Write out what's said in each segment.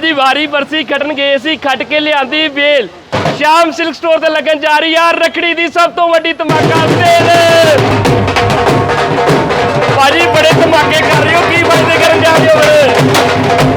ਜੀ, ਵਾਰੀ ਬਰਸੀ ਖਟਣ ਗਏ ਸੀ, ਖੱਟ ਕੇ ਲਿਆਂਦੀ ਬੇਲ ਸ਼ਾਮ ਸਿਲਕ ਸਟੋਰ ਤੇ ਲੱਗਣ ਜਾ ਰਹੀ ਆ, ਰਖੜੀ ਦੀ ਸਭ ਤੋਂ ਵੱਡੀ ਧਮਾਕਾ ਸੇਲ। ਭਾਜੀ, ਬੜੇ ਧਮਾਕੇ ਕਰ ਰਹੇ ਹੋ, ਕੀ ਬੰਦੇ ਕਰਨ ਜਾ ਰਹੇ ਹੋ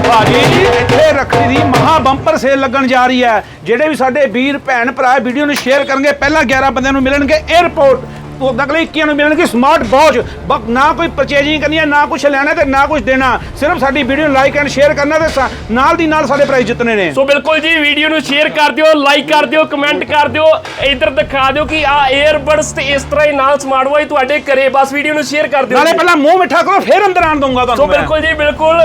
ਭਾਜੀ ਇੱਥੇ ਰੱਖੜੀ ਦੀ ਮਹਾ ਬੰਪਰ ਸੇਲ ਲੱਗਣ ਜਾ ਰਹੀ ਹੈ। ਜਿਹੜੇ ਵੀ ਸਾਡੇ ਵੀਰ, ਭੈਣ, ਭਰਾ ਵੀਡੀਓ ਨੂੰ ਸ਼ੇਅਰ ਕਰਨਗੇ, ਪਹਿਲਾਂ 11 ਬੰਦਿਆਂ ਨੂੰ ਮਿਲਣਗੇ 에어ਪੋਰਟ ਅਗਲੇ 21 ਨੂੰ ਮਿਲਣਗੇ ਸਮਾਰਟ ਵਾਚ ਬਸ ਨਾ ਕੋਈ ਪਰਚੇਜਿੰਗ ਕਰਨੀ ਹੈ ਨਾ ਕੁਝ ਲੈਣਾ ਤੇ ਨਾ ਕੁਝ ਦੇਣਾ। ਸਿਰਫ ਸਾਡੀ ਵੀਡੀਓ ਨੂੰ ਲਾਈਕ ਐਂਡ ਸ਼ੇਅਰ ਕਰਨਾ ਤੇ ਸਾ- ਨਾਲ ਦੀ ਨਾਲ ਸਾਡੇ ਪ੍ਰਾਈਜ਼ ਜਿੱਤਣੇ ਨੇ। ਸੋ ਬਿਲਕੁਲ ਜੀ ਵੀਡੀਓ ਨੂੰ ਸ਼ੇਅਰ ਕਰ ਦਿਓ ਲਾਈਕ ਕਰ ਦਿਓ ਕਮੈਂਟ ਕਰ ਦਿਓ। ਇੱਧਰ ਦਿਖਾ ਦਿਓ ਕਿ ਆ 에ਅਰਬਡਸ ਤੇ ਇਸ ਤਰ੍ਹਾਂ ਹੀ ਨਾਲ ਸਮਾਰਟ ਵਾਚ ਤੁਹਾਡੇ ਘਰੇ। ਬਸ ਵੀਡੀਓ ਨੂੰ ਸ਼ੇਅਰ ਕਰ ਦਿਓ। ਨਾਲੇ ਪਹਿਲਾਂ ਮੂੰਹ ਮਿੱਠਾ ਕਰੋ ਫਿਰ ਅੰਦਰ ਆਣ ਦਊਂਗਾ ਸੋ ਤੁਹਾਨੂੰ ਮੈਂ। ਬਿਲਕੁਲ ਜੀ ਬਿਲਕੁਲ।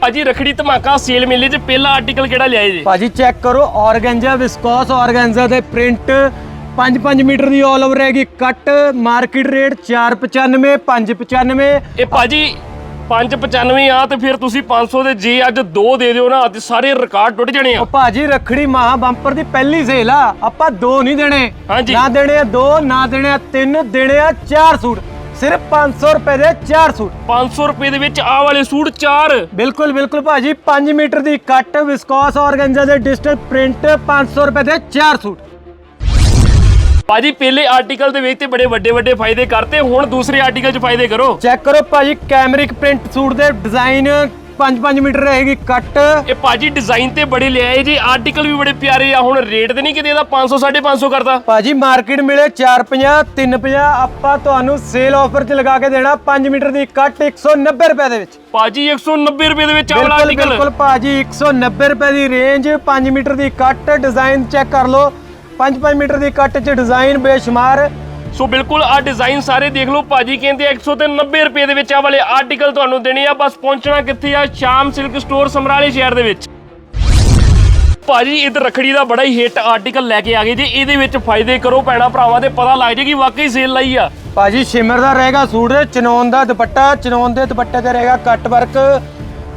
ਭਾਜੀ ਰਖੜੀ ਧਮਾਕਾ ਸੇਲ ਮੇਲੇ 'ਚ ਪਹਿਲਾ ਆਰਟੀਕਲ ਕਿਹੜਾ ਲਿਆਏ ਜੀ? ਭਾਜੀ ਚੈੱਕ ਕਰੋ ਆਰਗੈਂਜਾ ਵਿਸਕੋਸ ਆਰਗੈਂਜਾ ਦੇ ਪ੍ਰਿੰਟ 5-5 ਮੀਟਰ ਦੀ ਆਲ ਓਵਰ ਹੈਗੀ ਕੱਟ ਮਾਰਕੀਟ ਰੇਟ 495 595 ਇਹ ਭਾਜੀ 595 ਆ ਤੇ ਫਿਰ ਤੁਸੀਂ 500 ਦੇ ਜੇ ਅੱਜ ਦੋ ਦੇ ਦਿਓ ਨਾ ਤੇ ਸਾਰੇ ਰਿਕਾਰਡ ਟੁੱਟ ਜਾਣੇ ਆ। ਉਹ ਭਾਜੀ ਰੱਖੜੀ ਮਹਾ ਬੰਪਰ ਦੀ ਪਹਿਲੀ ਸੇਲ ਆ ਆਪਾਂ ਦੋ ਨਹੀਂ ਦੇਣੇ। ਹਾਂਜੀ। ਨਾ ਦੇਣੇ ਆ ਦੋ ਨਾ ਦੇਣੇ ਆ ਤਿੰਨ ਦੇਣੇ ਆ ਚਾਰ ਸੂਟ। ਸਿਰਫ 500 ਰੁਪਏ ਦੇ ਚਾਰ ਸੂਟ। 500 ਰੁਪਏ ਦੇ ਵਿੱਚ ਆਹ ਵਾਲੇ ਸੂਟ ਚਾਰ। ਬਿਲਕੁਲ ਬਿਲਕੁਲ ਭਾਜੀ 5 ਮੀਟਰ ਦੀ ਕੱਟ ਵਿਸਕੋਸ ਆਰਗੈਂਜਾ ਦੇ ਡਿਜੀਟਲ ਪ੍ਰਿੰਟ 500 ਰੁਪਏ ਦੇ ਚਾਰ ਸੂਟ। ਭਾਜੀ ਪਹਿਲੇ ਆਰਟੀਕਲ ਦੇ ਵਿੱਚ ਤੇ ਬੜੇ ਵੱਡੇ ਵੱਡੇ ਫਾਇਦੇ ਕਰਤੇ ਹੁਣ ਦੂਸਰੇ ਆਰਟੀਕਲ 'ਚ ਫਾਇਦੇ ਕਰੋ। ਚੈੱਕ ਕਰੋ ਭਾਜੀ ਕੈਮਰਿਕ ਪ੍ਰਿੰਟ ਸੂਟ ਦੇ ਡਿਜ਼ਾਈਨ 5-5 ਮੀਟਰ ਰਹੇਗੀ ਕੱਟ ਇਹ ਭਾਜੀ ਡਿਜ਼ਾਈਨ ਤੇ ਬੜੇ ਲਿਆਏ ਜੀ ਆਰਟੀਕਲ ਵੀ ਬੜੇ ਪਿਆਰੇ ਆ ਹੁਣ ਰੇਟ ਤੇ ਨਹੀਂ ਕਿਤੇ ਇਹਦਾ 500 550 ਕਰਦਾ। ਭਾਜੀ ਮਾਰਕੀਟ ਮਿਲੇ 450 350 ਆਪਾਂ ਤੁਹਾਨੂੰ ਸੇਲ ਆਫਰ 'ਚ ਲਗਾ ਕੇ ਦੇਣਾ 5 ਮੀਟਰ ਦੀ ਕੱਟ 190 ਰੁਪਏ ਦੇ ਵਿੱਚ। ਭਾਜੀ 190 ਰੁਪਏ ਦੇ ਵਿੱਚ ਆਹ ਵਾਲਾ ਬਿਲਕੁਲ ਆਰਟੀਕਲ ਬਿਲਕੁਲ ਭਾਜੀ 190 ਰੁਪਏ ਦੀ ਰੇਂਜ 5 ਮੀਟਰ ਦੀ ਕੱਟ ਡਿਜ਼ਾਈਨ ਚੈੱਕ ਕਰ ਲਓ। 5-5 ਮੀਟਰ ਦੀ ਕੱਟ 'ਚ ਡਿਜ਼ਾਈਨ ਬੇਸ਼ੁਮਾਰ। ਸੋ ਬਿਲਕੁਲ ਆ ਡਿਜ਼ਾਈਨ ਸਾਰੇ ਦੇਖ ਲਓ। ਭਾਜੀ ਕਹਿੰਦੇ ਆ 190 ਰੁਪਏ ਦੇ ਵਿੱਚ ਆ ਵਾਲੇ ਆਰਟੀਕਲ ਤੁਹਾਨੂੰ ਦੇਣੇ ਆ। ਬਸ ਪਹੁੰਚਣਾ ਕਿੱਥੇ ਆ? ਸ਼ਾਮ ਸਿਲਕ ਸਟੋਰ ਸਮਰਾਲੇ ਸ਼ਹਿਰ ਦੇ ਵਿੱਚ। ਭਾਜੀ ਇਧਰ ਰਖੜੀ ਦਾ ਬੜਾ ਹੀ ਹਿੱਟ ਆਰਟੀਕਲ ਲੈ ਕੇ ਆ ਗਏ। ਜੀ ਇਹਦੇ ਵਿੱਚ ਫਾਇਦੇ ਕਰੋ ਭੈਣਾ ਭਰਾਵਾਂ ਤੇ ਪਤਾ ਲੱਗ ਜੇ ਕਿ ਵਾਕਈ ਸੇਲ ਲਾਈ ਆ। ਭਾਜੀ ਸ਼ਿਮਰ ਦਾ ਰਹੇਗਾ ਸੂਟ ਚਨੌਨ ਦਾ ਦੁਪੱਟਾ। ਚਨੌਨ ਦੇ ਦੁਪੱਟੇ ਤੇ ਰਹੇਗਾ ਕੱਟ ਵਰਕ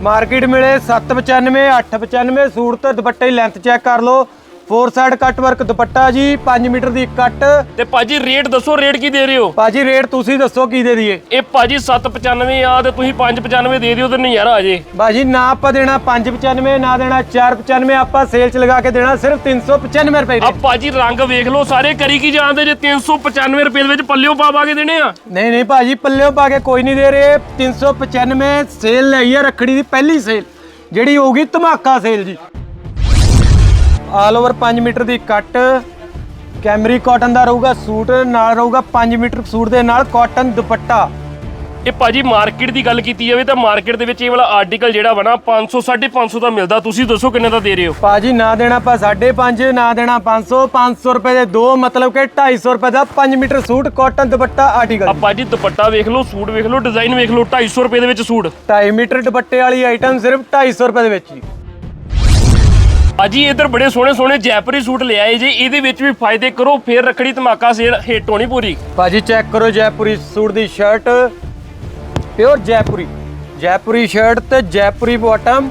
ਮਾਰਕੀਟ ਮਿਲੇ 795 895 ਸੂਟ ਤੇ ਦੁਪੱਟੇ ਦੀ ਲੈਂਥ ਚੈੱਕ ਕਰ ਲਓ। Four side cut work dupatta ਜੀ 5 ਮੀਟਰ ਦੀ ਕੱਟ ਤੇ ਭਾਜੀ ਰੇਟ ਦੱਸੋ ਰੇਟ ਕੀ ਦੇ ਰਹੇ ਹੋ? ਭਾਜੀ ਰੇਟ ਤੁਸੀਂ ਦੱਸੋ ਕੀ ਦੇ ਦਈਏ? ਇਹ ਭਾਜੀ 795 ਆ ਤੇ ਤੁਸੀਂ 595 ਦੇ ਦਿਓ ਤੇ ਨਜ਼ਾਰਾ ਆ ਜੇ। ਭਾਜੀ ਨਾ ਆਪਾਂ ਦੇਣਾ 595 ਨਾ ਦੇਣਾ 495 ਆਪਾਂ ਸੇਲ ਚ ਲਗਾ ਕੇ ਦੇਣਾ ਸਿਰਫ 395 ਰੁਪਏ ਆ ਭਾਜੀ ਰੰਗ ਵੇਖ ਲਓ ਸਾਰੇ ਕਰੀ ਕੀ ਜਾਂਦੇ ਜੇ? 395 ਰੁਪਏ ਦੇ ਵਿੱਚ ਪੱਲਿਓ ਪਾ ਪਾ ਕੇ ਦੇਣੇ ਆ? ਨਹੀਂ ਨਹੀਂ ਭਾਜੀ ਪੱਲਿਓ ਪਾ ਕੇ ਕੋਈ ਨਹੀਂ ਦੇ ਰਹੇ। 395 ਸੇਲ ਲਈ ਹੈ ਰੱਖੜੀ ਦੀ ਪਹਿਲੀ ਸੇਲ ਜਿਹੜੀ ਹੋਊਗੀ ਧਮਾਕਾ ਸੇਲ ਜੀ। ਆਲ ਓਵਰ 5 ਮੀਟਰ ਦੀ ਕੱਟ। ਕੈਮਰੀ ਕਾਟਨ ਦਾ ਰਹੂਗਾ ਸੂਟ ਨਾਲ ਰਹੂਗਾ 5 ਮੀਟਰ ਸੂਟ ਦੇ ਨਾਲ ਕਾਟਨ ਦੁਪੱਟਾ। ਇਹ ਭਾਜੀ ਮਾਰਕੀਟ ਦੀ ਗੱਲ ਕੀਤੀ ਜਾਵੇ ਤਾਂ ਮਾਰਕੀਟ ਦੇ ਵਿੱਚ ਇਹ ਵਾਲਾ ਆਰਟੀਕਲ ਜਿਹੜਾ ਵਾ ਨਾ 500 550 ਦਾ ਮਿਲਦਾ। ਤੁਸੀਂ ਦੱਸੋ ਕਿੰਨੇ ਦਾ ਦੇ ਰਹੇ ਹੋ? ਭਾਜੀ ਨਾ ਦੇਣਾ ਆਪਾਂ 5.5 ਨਾ ਦੇਣਾ 500 500 ਰੁਪਏ ਦੇ ਦੋ ਮਤਲਬ ਕਿ 250 ਰੁਪਏ ਦਾ 5 ਮੀਟਰ ਸੂਟ ਕਾਟਨ ਦੁਪੱਟਾ ਆ ਆਰਟੀਕਲ ਭਾਜੀ ਦੁਪੱਟਾ ਵੇਖ ਲਓ ਸੂਟ ਵੇਖ ਲਓ ਡਿਜ਼ਾਈਨ ਵੇਖ ਲਓ 250 ਰੁਪਏ ਦੇ ਵਿੱਚ ਸੂਟ। 2.5 ਮੀਟਰ ਦੁਪੱਟੇ ਵਾਲੀ ਆਈਟਮ ਸਿਰਫ 250 ਰੁਪਏ ਦੇ ਵਿੱਚ ਜੀ। ਭਾਜੀ ਇਧਰ ਬੜੇ ਸੋਹਣੇ ਸੋਹਣੇ ਜੈਪੁਰੀ ਸੂਟ ਲਿਆਏ ਜੀ। ਇਹਦੇ ਵਿੱਚ ਵੀ ਫਾਇਦੇ ਕਰੋ ਫੇਰ ਰੱਖੜੀ ਧਮਾਕਾ ਸੇਲ ਹਿੱਟ ਹੋਣੀ ਪੂਰੀ। ਭਾਜੀ ਚੈੱਕ ਕਰੋ ਜੈਪੁਰੀ ਸੂਟ ਦੀ shirt pure Jaipuri. Jaipuri shirt ਤੇ ਜੈਪੁਰੀ ਬਾਟਮ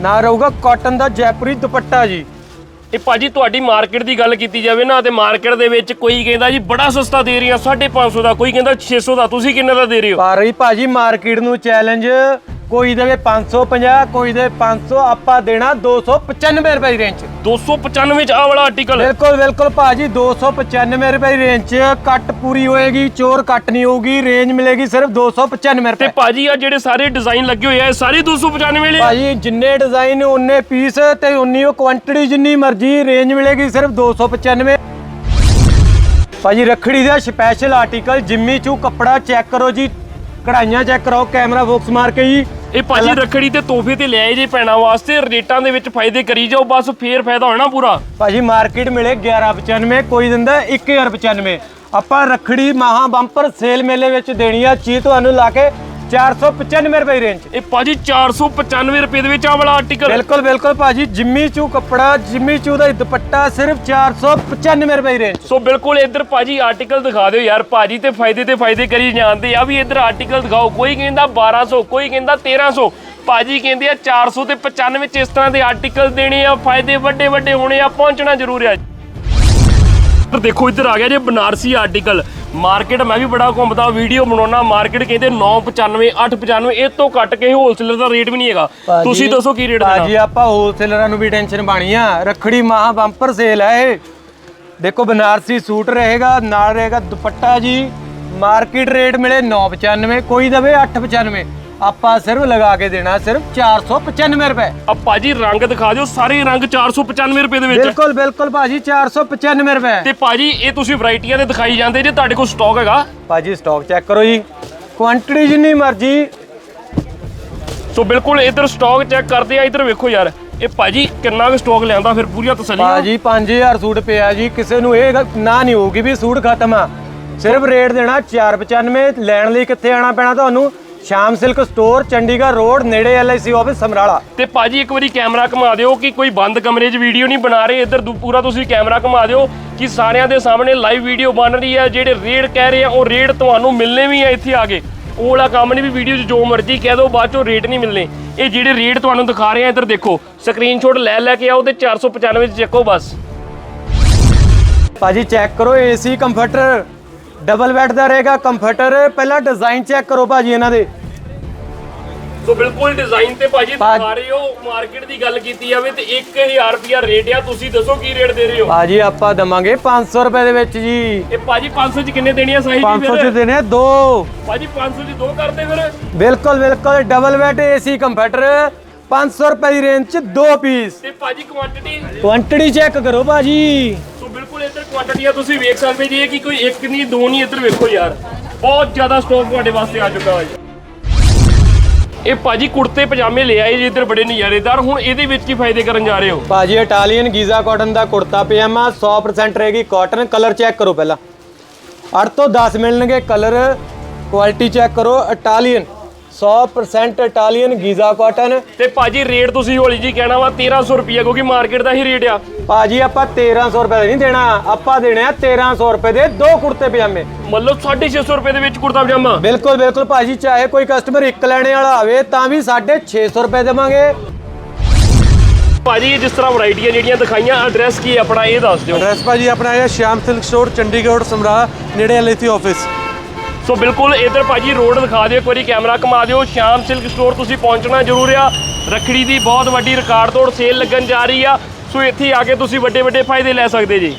ਨਾ ਰਹੂਗਾ ਕਾਟਨ ਦਾ ਜੈਪੁਰੀ ਦੁਪੱਟਾ ਜੀ। ਇਹ ਭਾਜੀ ਤੁਹਾਡੀ ਮਾਰਕੀਟ ਦੀ ਗੱਲ ਕੀਤੀ ਜਾਵੇ ਨਾ ਤੇ ਮਾਰਕੀਟ ਦੇ ਵਿੱਚ ਕੋਈ ਕਹਿੰਦਾ ਜੀ ਬੜਾ ਸਸਤਾ ਦੇ ਰਹੀਆਂ 550 ਦਾ ਕੋਈ ਕਹਿੰਦਾ 600 ਦਾ ਤੁਸੀਂ ਕਿੰਨੇ ਦਾ ਦੇ ਰਹੇ ਹੋ? ਪਰ ਹੀ ਭਾਜੀ ਮਾਰਕੀਟ ਨੂੰ ਚੈਲੰਜ ਕੋਈ ਦੇਵੇ 550 ਕੋਈ ਦੇ 500 ਆਪਾਂ ਦੇਣਾ 295 ਰੁਪਏ ਦੀ ਰੇਂਜ 'ਚ 295 ਚ ਆਹ ਵਾਲਾ ਆਰਟੀਕਲ ਬਿਲਕੁਲ ਬਿਲਕੁਲ ਭਾਜੀ 295 ਰੁਪਏ ਦੀ ਰੇਂਜ 'ਚ ਕੱਟ ਪੂਰੀ ਹੋਏਗੀ ਚੋਰ ਕੱਟ ਨਹੀਂ ਹੋਊਗੀ ਰੇਂਜ ਮਿਲੇਗੀ ਸਿਰਫ 295 ਤੇ ਰੁਪਏ। ਭਾਜੀ ਆ ਜਿਹੜੇ ਸਾਰੇ ਡਿਜ਼ਾਈਨ ਲੱਗੇ ਹੋਏ ਆ ਸਾਰੇ 295 ਵਾਲੇ ਆ? ਭਾਜੀ ਜਿੰਨੇ ਡਿਜ਼ਾਈਨ ਉਨੇ ਪੀਸ ਤੇ ਉਨੀ ਉਹ ਕੁਆਂਟੀਟੀ ਜਿੰਨੀ ਮਰਜ਼ੀ ਰੇਂਜ ਮਿਲੇਗੀ ਸਿਰਫ 295 ਭਾਜੀ ਰੱਖੜੀ ਦਾ ਸਪੈਸ਼ਲ ਆਰਟੀਕਲ ਜਿੰਮੀ ਚੂ ਕੱਪੜਾ ਚੈੱਕ ਕਰੋ ਜੀ ਕਢਾਈਆਂ ਚੈੱਕ ਕਰੋ ਕੈਮਰਾ ਫੋਕਸ ਮਾਰ ਕੇ ਜੀ। ਇਹ ਭਾਜੀ ਰੱਖੜੀ ਤੇ ਤੋਹਫੇ ਤੇ ਲਿਆਏ ਜੇ ਭੈਣਾਂ ਵਾਸਤੇ ਰੇਟਾਂ ਦੇ ਵਿੱਚ ਫਾਇਦੇ ਕਰੀ ਜਾਓ ਬਸ ਫੇਰ ਫਾਇਦਾ ਹੋਣਾ ਪੂਰਾ। ਭਾਜੀ ਮਾਰਕੀਟ ਮਿਲੇ 1195 ਕੋਈ ਦਿੰਦਾ 1095 ਆਪਾਂ ਰੱਖੜੀ ਮਹਾ ਬੰਪਰ ਸੇਲ ਮੇਲੇ ਵਿੱਚ ਦੇਣੀ ਆ ਚੀਜ਼ ਤੁਹਾਨੂੰ ਲਾ ਕੇ 495 ਰੁਪਏ ਰੇਂਜ। ਇਹ ਭਾਜੀ 495 ਰੁਪਏ ਦੇ ਵਿੱਚ ਆਹ ਵਾਲਾ ਆਰਟੀਕਲ ਬਿਲਕੁਲ ਬਿਲਕੁਲ ਭਾਜੀ ਜਿੰਮੀ ਚੂ ਕੱਪੜਾ ਜਿੰਮੀ ਚੂ ਦਾ ਦੁਪੱਟਾ ਸਿਰਫ 495 ਰੁਪਏ ਰੇਂਜ। ਸੋ ਬਿਲਕੁਲ ਇੱਧਰ ਭਾਜੀ ਆਰਟੀਕਲ ਦਿਖਾ ਦਿਓ ਯਾਰ ਭਾਜੀ ਤੇ ਫਾਇਦੇ ਤੇ ਫਾਇਦੇ ਕਰੀ ਜਾਂਦੇ ਆ ਵੀ ਇੱਧਰ ਆਰਟੀਕਲ ਦਿਖਾਓ ਕੋਈ ਕਹਿੰਦਾ 1200 ਕੋਈ ਕਹਿੰਦਾ 1300 ਭਾਜੀ ਕਹਿੰਦੇ ਆ 400 ਤੇ 95 ਚ ਇਸ ਤਰ੍ਹਾਂ ਦੇ ਆਰਟੀਕਲ ਦੇਣੇ ਆ ਫਾਇਦੇ ਵੱਡੇ ਵੱਡੇ ਹੋਣੇ ਆ ਪਹੁੰਚਣਾ ਜ਼ਰੂਰ ਆ ਦੇਖੋ ਇੱਧਰ ਆ ਗਿਆ ਜੇ ਬਨਾਰਸੀ ਆਰਟੀਕਲ ਮਾਰਕੀਟ ਮੈਂ ਵੀ ਬੜਾ ਘੁੰਮਦਾ ਵੀਡੀਓ ਬਣਾਉਣਾ ਮਾਰਕੀਟ ਕਹਿੰਦੇ 995 895 ਇਹ ਤੋਂ ਘੱਟ ਕੇ ਹੋਲਸੇਲਰ ਦਾ ਰੇਟ ਵੀ ਨਹੀਂ ਹੈਗਾ। ਤੁਸੀਂ ਦੱਸੋ ਕੀ ਰੇਟ ਭਾਜੀ ਦੇਣਾ ਆਪਾਂ ਹੋਲਸੇਲਰਾਂ ਨੂੰ ਵੀ ਟੈਨਸ਼ਨ ਬਾਣੀ ਆ। ਰੱਖੜੀ ਮਹਾ ਬੰਪਰ ਸੇਲ ਹੈ ਇਹ। ਦੇਖੋ ਬਨਾਰਸੀ ਸੂਟ ਰਹੇਗਾ ਨਾਲ ਰਹੇਗਾ ਦੁਪੱਟਾ ਜੀ। ਮਾਰਕੀਟ ਰੇਟ ਮਿਲੇ 995 ਕੋਈ ਦਵੇ 895 ਆਪਾਂ ਸਿਰਫ ਲਗਾ ਕੇ ਦੇਣਾ ਸਿਰਫ 495 ਰੁਪਏ। ਆ ਭਾਜੀ ਰੰਗ ਦਿਖਾ ਦਿਓ ਸਾਰੇ ਰੰਗ 495 ਰੁਪਏ ਦੇ ਵਿੱਚ। ਬਿਲਕੁਲ ਬਿਲਕੁਲ ਭਾਜੀ 495 ਰੁਪਏ। ਤੇ ਭਾਜੀ ਇਹ ਤੁਸੀਂ ਵੈਰਾਈਟੀਆਂ ਦੇ ਦਿਖਾਈ ਜਾਂਦੇ ਜੇ ਤੁਹਾਡੇ ਕੋਲ ਸਟਾਕ ਹੈਗਾ। ਭਾਜੀ ਸਟਾਕ ਚੈੱਕ ਕਰੋ ਜੀ। ਕੁਆਂਟੀਟੀ ਜਿੰਨੀ ਮਰਜ਼ੀ। ਸੋ ਬਿਲਕੁਲ ਇਧਰ ਸਟਾਕ ਚੈੱਕ ਕਰਦੇ ਆ ਇਧਰ ਵੇਖੋ ਯਾਰ। ਇਹ ਭਾਜੀ ਕਿੰਨਾ ਕੁ ਸਟਾਕ ਲਿਆਂਦਾ ਫਿਰ ਪੂਰੀਆਂ ਤਸੱਲੀਆਂ? ਭਾਜੀ 5000 ਸੂਟ ਪਿਆ ਜੀ ਕਿਸੇ ਨੂੰ ਇਹ ਗੱਲ- ਨਾ ਨਹੀਂ ਹੋਊਗੀ ਵੀ ਸੂਟ ਖਤਮ ਆ। ਸਿਰਫ ਰੇਟ ਦੇਣਾ 495 ਲੈਣ ਲਈ ਕਿੱਥੇ ਆਣਾ ਪੈਣਾ ਤੁਹਾਨੂੰ? Sham silk store Chandigarh road ਨੇੜੇ ਐਲਆਈਸੀ ਆਫਿਸ ਸਮਰਾਲਾ। ਤੇ ਭਾਜੀ ਇੱਕ ਵਾਰੀ ਕੈਮਰਾ ਘੁਮਾ ਦਿਓ ਕਿ ਕੋਈ ਬੰਦ ਕਮਰੇ 'ਚ ਵੀਡੀਓ ਨਹੀਂ ਬਣਾ ਰਹੇ। ਇੱਧਰ ਦੂ- ਪੂਰਾ ਤੁਸੀਂ ਕੈਮਰਾ ਘੁਮਾ ਦਿਓ ਕਿ ਸਾਰਿਆਂ ਦੇ ਸਾਹਮਣੇ ਲਾਈਵ ਵੀਡੀਓ ਬਣ ਰਹੀ ਹੈ। ਜਿਹੜੇ ਰੇਟ ਕਹਿ ਰਹੇ ਆ ਉਹ ਰੇਟ ਤੁਹਾਨੂੰ ਮਿਲਨੇ ਵੀ ਆ ਇੱਥੇ ਆ ਕੇ। ਉਹ ਵਾਲਾ ਕੰਮ ਨਹੀਂ ਵੀ ਵੀਡੀਓ 'ਚ ਜੋ ਮਰਜ਼ੀ ਕਹਿ ਦਿਓ ਬਾਅਦ 'ਚੋਂ ਰੇਟ ਨਹੀਂ ਮਿਲਨੇ ਇਹ ਜਿਹੜੇ ਰੇਟ ਤੁਹਾਨੂੰ ਦਿਖਾ ਰਹੇ ਆ ਇੱਧਰ ਦੇਖੋ। ਸਕਰੀਨਸ਼ਾਟ ਲੈ ਲੈ ਕੇ ਆਓ ਤੇ 495 'ਚ ਚੱਕੋ ਬਸ। ਭਾਜੀ ਚੈੱਕ ਕਰੋ ਏਸੀ ਕੰਫਰਟਰ ਡਬਲ ਬੈੱਡ ਦਾ ਰਹੇਗਾ ਕੰਫਰਟਰ। ਪਹਿਲਾਂ ਡਿਜ਼ਾਈਨ ਚੈੱਕ ਕਰੋ ਭਾਜੀ ਇਹਨਾਂ ਦੇ। ਸੋ ਬਿਲਕੁਲ ਡਿਜ਼ਾਈਨ ਤੇ ਭਾਜੀ ਦਿਖਾ ਰਹੇ ਹੋ ਮਾਰਕੀਟ ਦੀ ਗੱਲ ਕੀਤੀ ਜਾਵੇ ਤੇ 1000 ਰੁਪਿਆ ਰੇਟ ਆ ਤੁਸੀਂ ਦੱਸੋ ਕੀ ਰੇਟ ਦੇ ਰਹੇ ਹੋ? ਭਾਜੀ ਆਪਾਂ ਦਵਾਂਗੇ 500 ਰੁਪਏ ਦੇ ਵਿੱਚ ਜੀ। ਇਹ ਭਾਜੀ 500 'ਚ ਕਿੰਨੇ ਦੇਣੀ ਆ ਸਾਈ 500 ਚ ਦੇਣੇ ਦੋ। ਭਾਜੀ 500 'ਚ ਦੋ ਕਰਦੇ ਫਿਰ। ਬਿਲਕੁਲ ਬਿਲਕੁਲ ਡਬਲ ਬੈੱਡ ਏਸੀ ਕੰਫਰਟਰ 500 ਰੁਪਏ ਦੀ ਰੇਂਜ ਚ ਦੋ ਪੀਸ ਤੇ ਭਾਜੀ ਕੁਆਂਟੀਟੀ ਕੁਆਂਟੀਟੀ ਚੈੱਕ ਕਰੋ ਭਾਜੀ। ਬਿਲਕੁਲ ਇੱਧਰ ਕੁਆਂਟੀਟੀਆਂ ਤੁਸੀਂ ਵੇਖ ਸਕਦੇ ਜੀ ਇਹ ਕਿ ਕੋਈ ਇੱਕ ਨਹੀਂ, ਦੋ ਨਹੀਂ, ਇੱਧਰ ਵੇਖੋ ਯਾਰ। ਬਹੁਤ ਜ਼ਿਆਦਾ ਸਟਾਕ ਤੁਹਾਡੇ ਵਾਸਤੇ ਆ ਚੁੱਕਾ ਹੈ ਜੀ। ਇਹ ਭਾਜੀ ਕੁੜਤੇ, ਪਜਾਮੇ ਲੈ ਆਏ ਜੀ, ਇੱਧਰ ਬੜੇ ਨਜ਼ਾਰੇਦਾਰ। ਹੁਣ ਇਹਦੇ ਵਿੱਚ ਕੀ ਫਾਇਦੇ ਕਰਨ ਜਾ ਰਹੇ ਹੋ? ਭਾਜੀ ਇਟਾਲੀਅਨ ਗੀਜ਼ਾ ਕਾਟਨ ਦਾ ਕੁੜਤਾ, ਪਜਾਮਾ 100% ਰਹੇਗੀ ਕਾਟਨ ਕਲਰ ਚੈੱਕ ਕਰੋ ਪਹਿਲਾਂ। 8 ਤੋਂ 10 ਮਿਲਣਗੇ ਕਲਰ ਕੁਆਲਿਟੀ ਚੈੱਕ ਕਰੋ ਇਟਾਲੀਅਨ 100% ਇਟਾਲੀਅਨ ਗੀਜ਼ਾ ਕਾਟਨ ਤੇ ਭਾਜੀ ਰੇਟ ਤੁਸੀਂ ਹੌਲੀ ਜੀ ਕਹਿਣਾ ਵਾ 1300 ਰੁਪਏ ਕਿਉਂਕਿ ਮਾਰਕੀਟ ਦਾ ਹੀ ਰੇਟ ਆ। ਭਾਜੀ ਆਪਾਂ 1300 ਰੁਪਏ ਦਾ ਨਹੀਂ ਦੇਣਾ ਆਪਾਂ ਦੇਣੇ ਆ 1300 ਰੁਪਏ ਦੇ ਦੋ ਕੁੜਤੇ ਪਜਾਮੇ। ਮਤਲਬ 650 ਰੁਪਏ ਦੇ ਵਿੱਚ ਕੁੜਤਾ ਪਜਾਮਾ? ਬਿਲਕੁਲ ਬਿਲਕੁਲ ਭਾਜੀ ਚਾਹੇ ਕੋਈ ਕਸਟਮਰ ਇੱਕ ਲੈਣੇ ਵਾਲਾ ਹੋਵੇ ਤਾਂ ਵੀ 650 ਰੁਪਏ ਦੇਵਾਂਗੇ। ਭਾਜੀ ਜਿਸ ਤਰ੍ਹਾਂ ਵੈਰਾਈਟੀਆਂ ਜਿਹੜੀਆਂ ਦਿਖਾਈਆਂ ਐਡਰੈਸ ਕੀ ਆਪਣਾ ਇਹ ਦੱਸ ਦਿਓ। ਐਡਰੈਸ ਭਾਜੀ ਆਪਣਾ ਹੈ ਸ਼ਿਆਮ ਸਿਲਕ ਸਟੋਰ ਚੰਡੀਗੜ੍ਹ ਸਮਰਾ ਨੇੜੇ ਐਲਆਈਸੀ ਆਫਿਸ ਸੋ ਬਿਲਕੁਲ ਇਧਰ ਭਾਜੀ ਰੋਡ ਦਿਖਾ ਦਿਓ, ਇੱਕ ਵਾਰੀ ਕੈਮਰਾ ਘੁਮਾ ਦਿਓ। ਸ਼ਾਮ ਸਿਲਕ ਸਟੋਰ ਤੁਸੀਂ ਪਹੁੰਚਣਾ ਜ਼ਰੂਰ ਆ। ਰੱਖੜੀ ਦੀ ਬਹੁਤ ਵੱਡੀ ਰਿਕਾਰਡ ਤੋੜ ਸੇਲ ਲੱਗਣ ਜਾ ਰਹੀ ਆ। ਸੋ ਇੱਥੇ ਆ ਕੇ ਤੁਸੀਂ ਵੱਡੇ ਵੱਡੇ ਫਾਇਦੇ ਲੈ ਸਕਦੇ ਜੀ।